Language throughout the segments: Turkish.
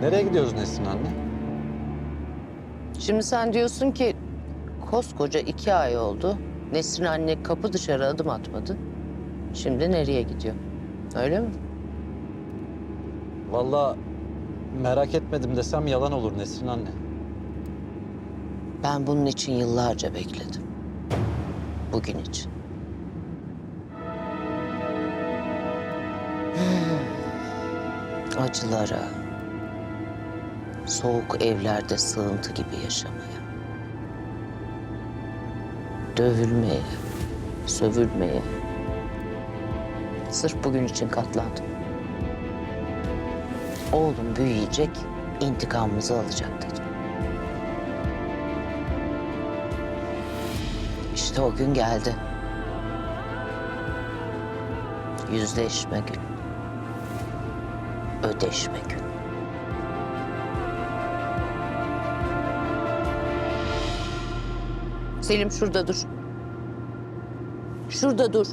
Nereye gidiyoruz Nesrin anne? Şimdi sen diyorsun ki koskoca iki ay oldu. Nesrin anne kapı dışarı adım atmadı. Şimdi nereye gidiyor? Öyle mi? Vallahi merak etmedim desem yalan olur Nesrin anne. Ben bunun için yıllarca bekledim. Bugün için. Acılara, soğuk evlerde sığıntı gibi yaşamaya. Dövülmeye, sövülmeye. Sırf bugün için katlandım. Oğlum büyüyecek, intikamımızı alacak dedim. İşte o gün geldi. Yüzleşme günü. Ödeşme günü. Selim şurada dur. Şurada dur.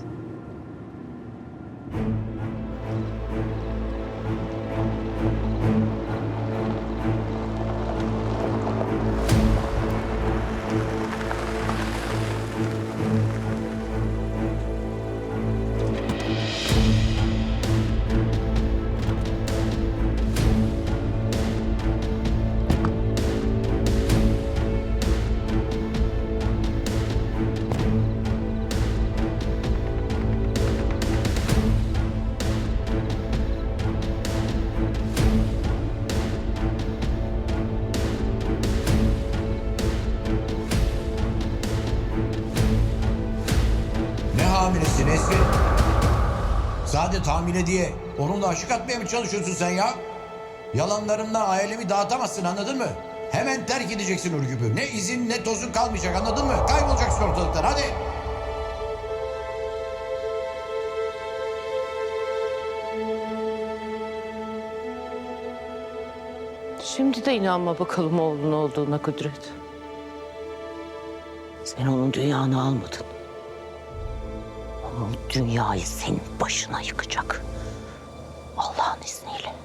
Hamilesi Nesrin? Saadet hamile diye onunla aşık atmaya mı çalışıyorsun sen ya? Yalanlarınla ailemi dağıtamazsın anladın mı? Hemen terk edeceksin Ürgüp'ü. Ne izin ne tozun kalmayacak anladın mı? Kaybolacaksın ortalıktan hadi. Şimdi de inanma bakalım oğlun olduğuna Kudret. Sen onun dünyanı almadın. Onun dünyayı senin başına yıkacak. Allah'ın izniyle.